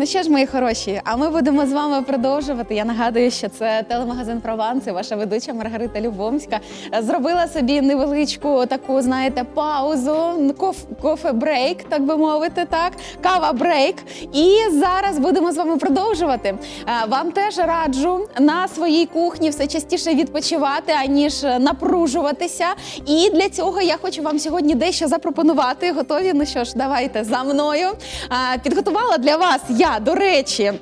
Ну що ж, мої хороші, а ми будемо з вами продовжувати. Я нагадую, що це телемагазин Прованс і ваша ведуча Маргарита Любомська е, зробила собі невеличку таку, знаєте, паузу, коф- кофе-брейк, так би мовити, так, кава-брейк. І зараз будемо з вами продовжувати. Е, Вам теж раджу на своїй кухні все частіше відпочивати, аніж напружуватися. І для цього я хочу вам сьогодні дещо запропонувати. Готові? Ну що ж, давайте за мною. Підготувала для вас я, до речі,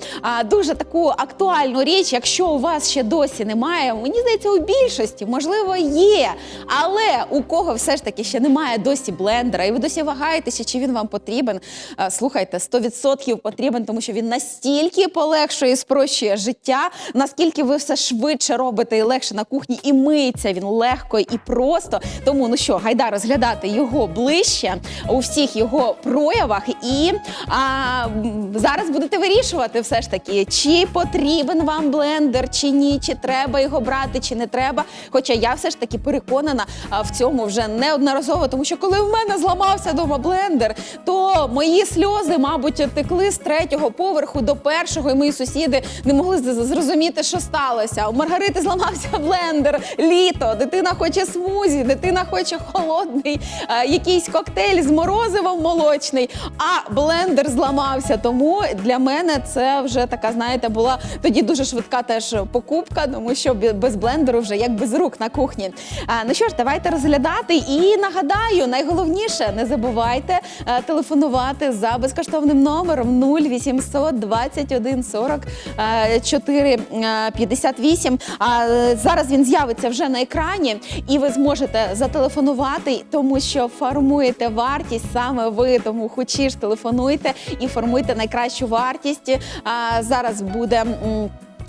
дуже таку актуальну річ. Якщо у вас ще досі немає, мені здається, у більшості можливо є. Але у кого все ж таки ще немає досі блендера, і ви досі вагаєтеся, чи він вам потрібен. Слухайте, 100% потрібен, тому що він настільки полегшує і спрощує життя, наскільки ви все швидше робите і легше на кухні, і миється він легко і просто. Тому ну що, гайда розглядати його ближче у всіх його проявах. І а, зараз будете вирішувати все ж таки, чи потрібен вам блендер, чи ні, чи треба його брати, чи не треба. Хоча я все ж таки переконана в цьому вже неодноразово, тому що коли в мене зламався дома блендер, то мої сльози, мабуть, текли з третього поверху до першого, і мої сусіди не могли зрозуміти, що сталося. У Маргарити зламався блендер, літо, дитина хоче смузі, дитина хоче холодний, якийсь коктейль з морозивом молочний, а блендер зламався. Тому для мене це вже така, знаєте, була тоді дуже швидка теж покупка, тому що без блендеру вже як без рук на кухні. Ну що ж, давайте розглядати. І нагадаю, найголовніше не забувайте е, телефонувати за безкоштовним номером 0800 21 40 е, 4 е, 58. А е, зараз він з'явиться вже на екрані, і ви зможете зателефонувати, тому що формуєте вартість саме ви. Тому хочі ж телефонуйте і формуйте найкращу вартість. Зараз буде.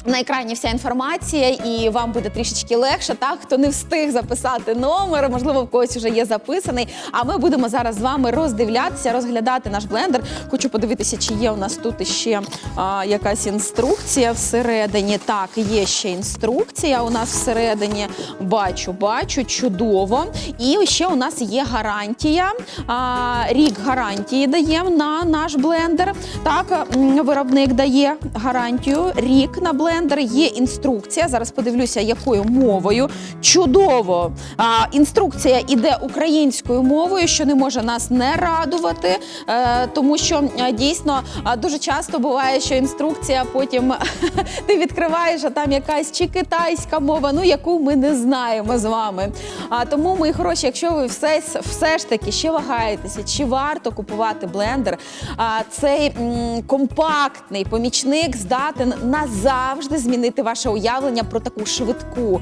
На екрані вся інформація, і вам буде трішечки легше. Так, хто не встиг записати номер, можливо, в когось вже є записаний. А ми будемо зараз з вами роздивлятися, розглядати наш блендер. Хочу подивитися, чи є у нас тут ще а, якась інструкція всередині. Так, є ще інструкція. У нас всередині бачу, бачу, чудово. І ще у нас є гарантія. А, рік гарантії даємо на наш блендер. Так, виробник дає гарантію. Рік на блендер. Є інструкція. Зараз подивлюся, якою мовою. Чудово! А, інструкція іде українською мовою, що не може нас не радувати, е, тому що е, дійсно дуже часто буває, що інструкція потім ти відкриваєш, а там якась чи китайська мова, ну яку ми не знаємо з вами. А тому, мої хороші, якщо ви все, все ж таки ще вагаєтеся, чи варто купувати блендер, а, цей м, компактний помічник здатен назавжди змінити ваше уявлення про таку швидку,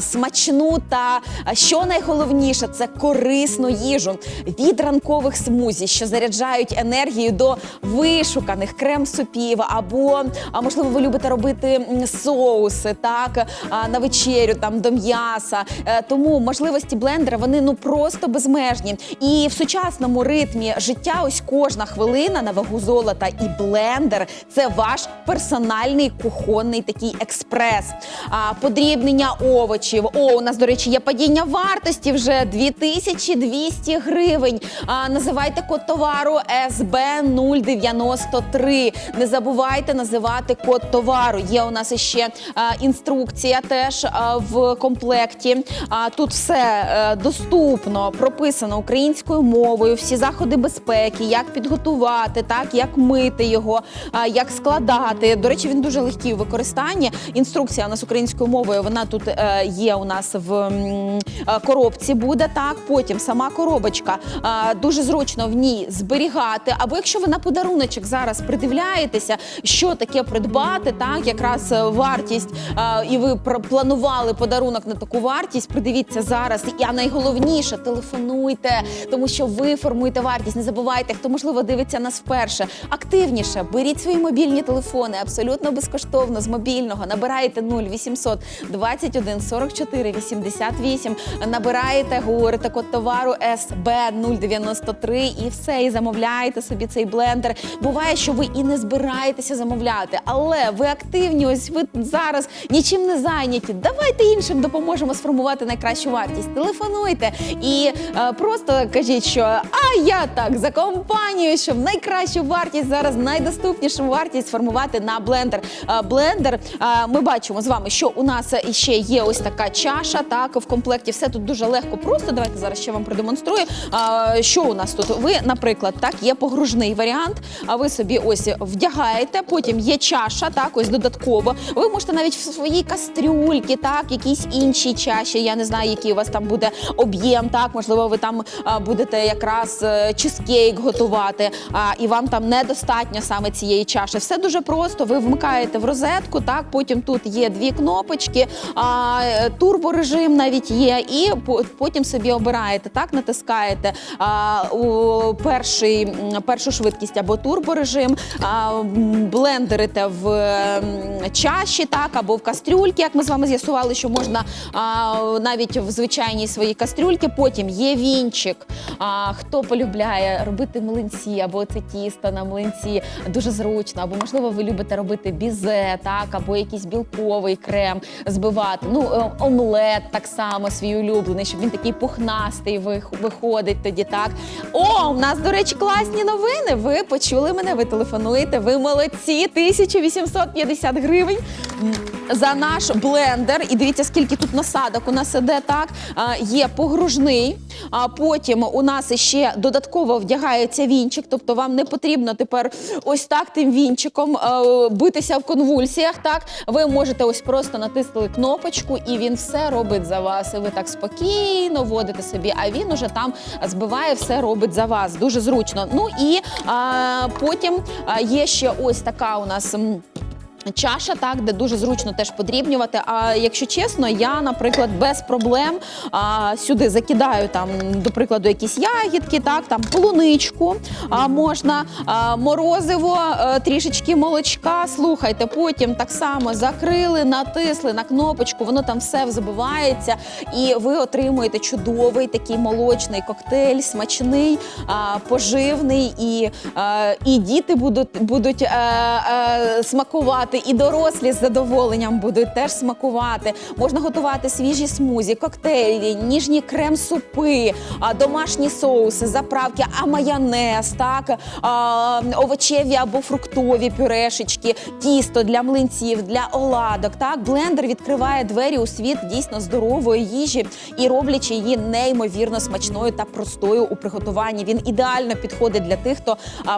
смачну та що найголовніше, це корисну їжу від ранкових смузі, що заряджають енергію до вишуканих крем-супів, або можливо, ви любите робити соуси, так на вечерю там до м'яса. Е, Тому можливості блендера вони ну просто безмежні. І в сучасному ритмі життя, ось кожна хвилина на вагу золота і блендер це ваш персональний кухонний такий експрес. А, подрібнення овочів. О, у нас, до речі, є падіння вартості вже 2200 гривень. А, називайте код товару СБ 093. Не забувайте називати код товару. Є у нас ще а, інструкція теж а, в комплекті. А, тут все е, доступно, прописано українською мовою, всі заходи безпеки, як підготувати, так як мити його, а, як складати. До речі, він дуже легкий у використанні. Інструкція у нас українською мовою. Вона тут е, є у нас в е, коробці. Буде так. Потім сама коробочка а, дуже зручно в ній зберігати. Або якщо ви на подаруночок зараз придивляєтеся, що таке придбати, так якраз е, вартість, а, і ви планували подарунок на таку вартість. Придивіться зараз. А найголовніше телефонуйте, тому що ви формуєте вартість. Не забувайте, хто можливо дивиться нас вперше. Активніше беріть свої мобільні телефони абсолютно безкоштовно мобільного, набираєте 0800 21 44 88, набираєте, говорите код товару СБ 093 і все, і замовляєте собі цей блендер. Буває, що ви і не збираєтеся замовляти, але ви активні, ось ви зараз нічим не зайняті. Давайте іншим допоможемо сформувати найкращу вартість. Телефонуйте і е, просто кажіть, що а я так за компанію, щоб найкращу вартість зараз найдоступнішу вартість сформувати на блендер. Е, Блендер ми бачимо з вами, що у нас ще є ось така чаша. Так в комплекті все тут дуже легко. Просто давайте зараз ще вам продемонструю. Що у нас тут? Ви, наприклад, так є погружний варіант. А ви собі ось вдягаєте. Потім є чаша, так ось додатково. Ви можете навіть в своїй кастрюльки, так якісь інші чаші. Я не знаю, який у вас там буде об'єм. Так, можливо, ви там будете якраз е, чизкейк готувати, і вам там недостатньо саме цієї чаші. Все дуже просто. Ви вмикаєте в розетку. Так, потім тут є дві кнопочки, а, турборежим навіть є, і по- потім собі обираєте. Так, натискаєте а, у перший, першу швидкість або турборежим, а, блендерите в чаші, так або в кастрюльки, як ми з вами з'ясували, що можна а, навіть в звичайній своїй кастрюльки. Потім є вінчик. А, хто полюбляє робити млинці або це тісто на млинці, дуже зручно, або можливо ви любите робити бізе, так або якийсь білковий крем збивати. Ну е, омлет так само свій улюблений, щоб він такий пухнастий виходить тоді. Так о, у нас до речі, класні новини. Ви почули мене, ви телефонуєте. Ви молодці. 1850 гривень за наш блендер. І дивіться, скільки тут насадок у нас іде. Так є погружний. А потім у нас ще додатково вдягається вінчик, тобто вам не потрібно тепер ось так тим вінчиком битися в конвульсіях. Так ви можете ось просто натисли кнопочку, і він все робить за вас. І ви так спокійно водите собі, а він уже там збиває, все робить за вас. Дуже зручно. Ну і а, потім є ще ось така у нас. Чаша, так, де дуже зручно теж подрібнювати. А якщо чесно, я, наприклад, без проблем а, сюди закидаю там, до прикладу, якісь ягідки, так, там полуничку а, можна, а, морозиво, а, трішечки молочка. Слухайте, потім так само закрили, натисли на кнопочку, воно там все взбивається, і ви отримуєте чудовий такий молочний коктейль, смачний, а, поживний, і, а, і діти будуть, будуть е, е, смакувати, і дорослі з задоволенням будуть теж смакувати. Можна готувати свіжі смузі, коктейлі, ніжні крем-супи, домашні соуси, заправки, а майонез, так, овочеві або фруктові пюрешечки, тісто для млинців, для оладок. Так, блендер відкриває двері у світ дійсно здорової їжі і роблячи її неймовірно смачною та простою у приготуванні. Він ідеально підходить для тих, хто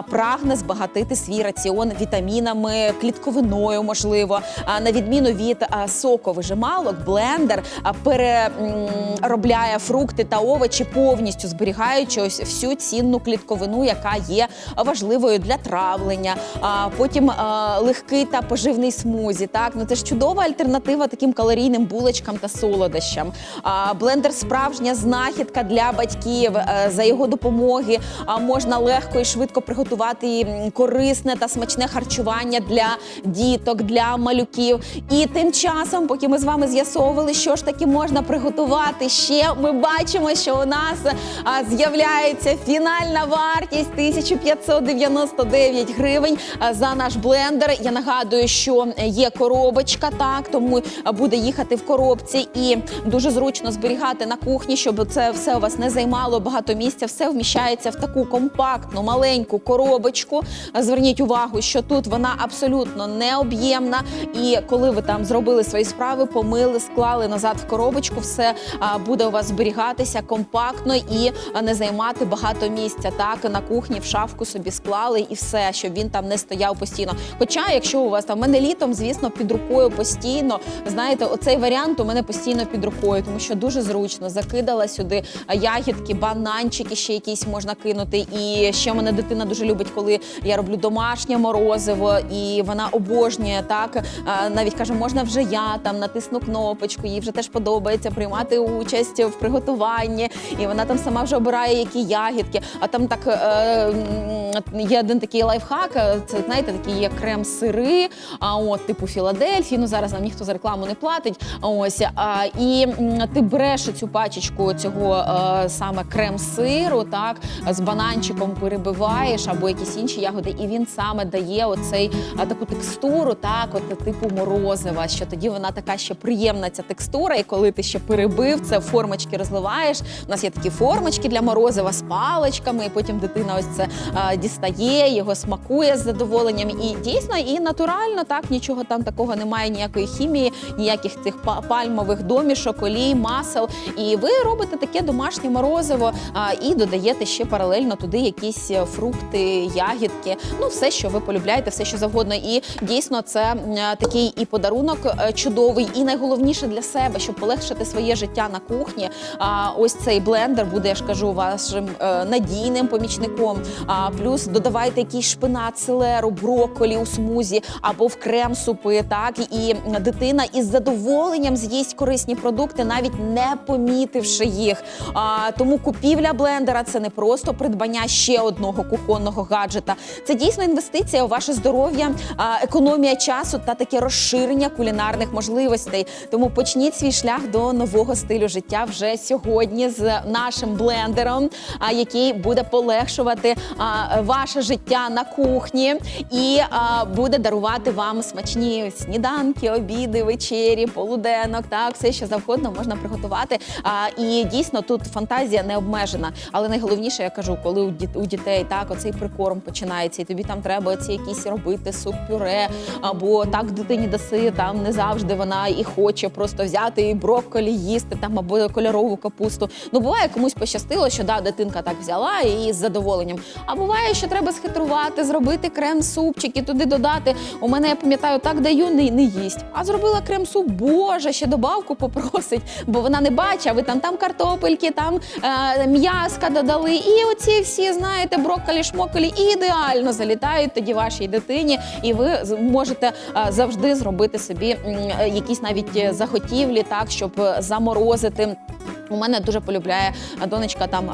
прагне збагатити свій раціон вітамінами, клітковиною, можливо. А на відміну від соковижималок, блендер переробляє фрукти та овочі повністю зберігаючи ось всю цінну клітковину, яка є важливою для травлення. Потім легкий та поживний смузі. Так, ну це ж чудова альтернатива таким калорійним булочкам та солодощам. Блендер справжня знахідка для батьків. Е, За його допомоги можна легко і швидко приготувати корисне та смачне харчування для діток, для малюків. І тим часом, поки ми з вами з'ясовували, що ж таки можна приготувати ще, ми бачимо, що у нас з'являється фінальна вартість 1599 гривень за наш блендер. Я нагадую, що є коробочка, так тому буде їхати в коробці і дуже зручно зберігати на кухні, щоб це все у вас не займало багато місця. Все вміщається в таку компактну маленьку коробочку. Зверніть увагу, що тут вона абсолютно необ'ємна. І коли ви там зробили свої справи, помили, склали назад в коробочку, все буде у вас зберігатися компактно і не займати багато місця. Так на кухні в шафку собі склали і все, щоб він там не стояв постійно. Хоча, якщо у вас там в мене літом, звісно, під рукою постійно, знаєте, оцей варіант у мене постійно під рукою, тому що дуже зручно закидала сюди ягідки, бананчики, ще якісь можна кинути. І ще мене дитина дуже любить, коли я роблю домашнє морозиво, і вона обожнює обожнює. Так навіть каже, можна вже я там натисну кнопочку, їй вже теж подобається приймати участь в приготуванні, і вона там сама вже обирає які ягідки. А там так е, є один такий лайфхак. е, Це знаєте, такі є крем-сири, а от типу Філадельфії. Ну зараз нам ніхто за рекламу не платить. Ось і ти береш цю пачечку цього е, саме крем-сиру, так з бананчиком перебиваєш або якісь інші ягоди, і він саме дає оцей таку текстуру, так, от типу морозива. Що тоді вона така ще приємна ця текстура, і коли ти ще перебив це формочки розливаєш. У нас є такі формочки для морозива з паличками, і потім дитина ось це а, дістає, його смакує з задоволенням. І дійсно, і натурально, так нічого там такого немає, ніякої хімії, ніяких цих па- пальмових домішок, олій, масел. І ви робите таке домашнє морозиво а, і додаєте ще паралельно туди якісь е, фрукти, ягідки, ну все, що ви полюбляєте, все, що завгодно. І дійсно, це е, такий і подарунок е, чудовий, і найголовніше для себе, щоб полегшити своє життя на кухні. А ось цей блендер буде, я ж кажу, вашим е, надійним помічником. А плюс додавайте якийсь шпинат, селеру, брокколі у смузі або в крем супи. Так і дитина із задоволенням з'їсть корисні продукти, навіть не помітивши їх. Тому купівля блендера це не просто придбання ще одного кухонного гаджета. Це дійсно інвестиція у ваше здоров'я, а, економія часу та таке розширення кулінарних можливостей. Тому почніть свій шлях до нового стилю життя вже сьогодні з нашим блендером, який буде полегшувати ваше життя на кухні і буде дарувати вам смачні сніданки, обіди, вечері, полуденок. Так, все що завгодно можна приготувати. І дійсно тут фантазія не обмежена. Але найголовніше, я кажу, коли у дітей так оцей прикорм починається, і тобі там треба ці якісь робити суп-пюре, або так дитині даси, там не завжди вона і хоче просто взяти і брокколі їсти там або кольорову капусту. Ну буває комусь пощастило, що да, дитинка так взяла і з задоволенням. А буває, що треба схитрувати, зробити крем-супчик і туди додати. У мене я пам'ятаю, так даю, не, не їсть. А зробила крем-суп, боже, ще добавку попросить, бо вона не бачить, а ви там там картопельки, там е, м'яска додали. І оці всі, знаєте, брокколі, шмоколі ідеально залітають тоді вашій дитині, і ви можете е, завжди зробити собі е, якісь навіть захотівлі, так щоб е, заморозити. У мене дуже полюбляє донечка там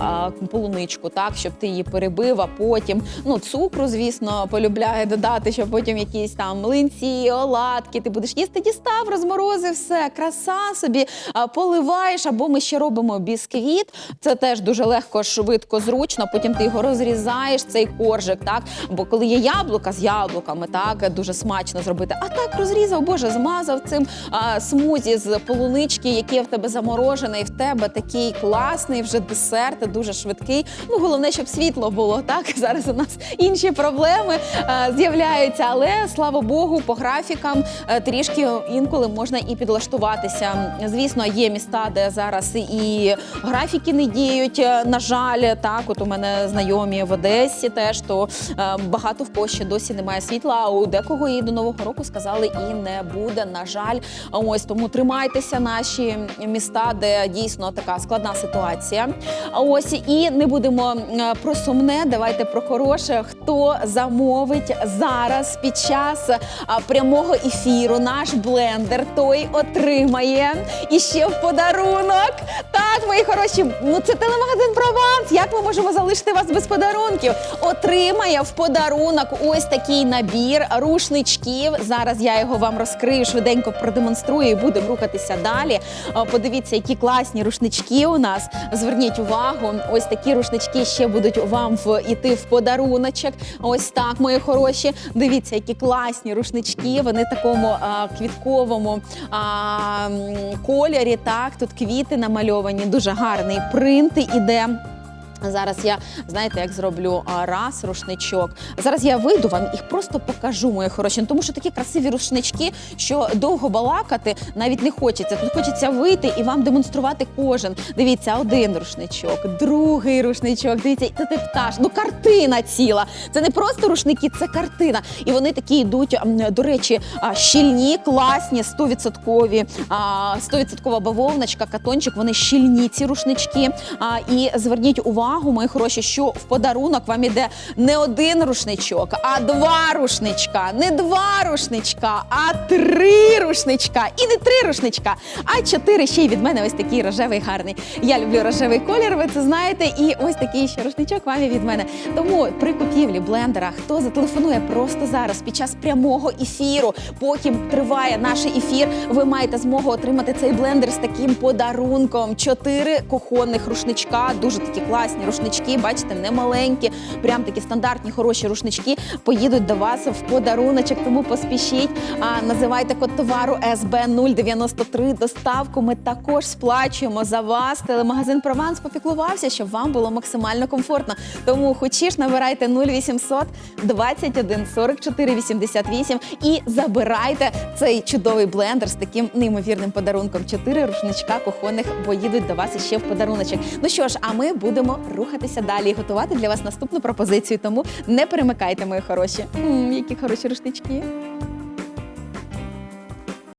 полуничку, так щоб ти її перебив, а потім ну цукру, звісно, полюбляє додати, щоб потім якісь там млинці, оладки. Ти будеш їсти, дістав, розморозив все, краса собі поливаєш. Або ми ще робимо бісквіт. Це теж дуже легко, швидко, зручно. Потім ти його розрізаєш, цей коржик, так. Бо коли є яблука з яблуками, так дуже смачно зробити. А так розрізав, боже, змазав цим смузі з полунички, який в тебе заморожений, в тебе такий класний вже десерт, дуже швидкий. Ну головне, щоб світло було. Так зараз у нас інші проблеми е, з'являються, але слава Богу, по графікам е, трішки інколи можна і підлаштуватися. Звісно, є міста, де зараз і графіки не діють. е, На жаль, так от у мене знайомі в Одесі теж то багато в Польщі досі немає світла. А у декого і до нового року сказали, і не буде. На жаль, ось тому тримайтеся наші міста, де дійсно така складна ситуація. Ось і не будемо про сумне. Давайте про хороше. Хто замовить зараз під час прямого ефіру наш блендер, той отримає і ще в подарунок. Так, мої хороші, ну це телемагазин Прованс. Як ми можемо залишити вас без подарунків? Отримає в подарунок ось такий набір рушничків. Зараз я його вам розкрию, швиденько продемонструю і будемо рухатися далі. Подивіться, які класні рушнички у нас. Зверніть увагу, ось такі рушнички ще будуть вам в іти в подаруночок. Ось так, мої хороші. Дивіться, які класні рушнички. Вони в такому а, квітковому а, кольорі. Так, тут квіти намальовані, дуже гарний принт іде. Зараз я знаєте, як зроблю раз рушничок. Зараз я вийду вам їх просто покажу, мої хороші. Ну, Тому що такі красиві рушнички, що довго балакати навіть не хочеться. Тут хочеться вийти і вам демонструвати кожен. Дивіться, один рушничок, другий рушничок. Дивіться, це ти пташ. Ну картина ціла. Це не просто рушники, це картина. І вони такі йдуть, до речі, щільні, класні, 100%, а, 100% бавовночка, катончик. Вони щільні ці рушнички. І зверніть увагу. Увагу, мої хороші, що в подарунок вам іде не один рушничок, а два рушничка. Не два рушничка, а три рушничка. І не три рушничка, а чотири. Ще й від мене ось такий рожевий гарний. Я люблю рожевий колір, ви це знаєте. І ось такий ще рушничок вам і від мене. Тому при купівлі блендера, хто зателефонує просто зараз під час прямого ефіру, поки триває наш ефір, ви маєте змогу отримати цей блендер з таким подарунком. Чотири кухонних рушничка, дуже такі класні рушнички. Бачите, не маленькі, прям такі стандартні хороші рушнички поїдуть до вас в подаруночок. Тому поспішіть. А називайте код товару СБ 093. Доставку ми також сплачуємо за вас. Телемагазин Прованс попіклувався, щоб вам було максимально комфортно. Тому хочеш, набирайте 0800 21 44 88 і забирайте цей чудовий блендер з таким неймовірним подарунком. Чотири рушничка кухонних поїдуть до вас іще в подаруночок. Ну що ж, а ми будемо рухатися далі і готувати для вас наступну пропозицію. Тому не перемикайте, мої хороші. М, які хороші рушнички.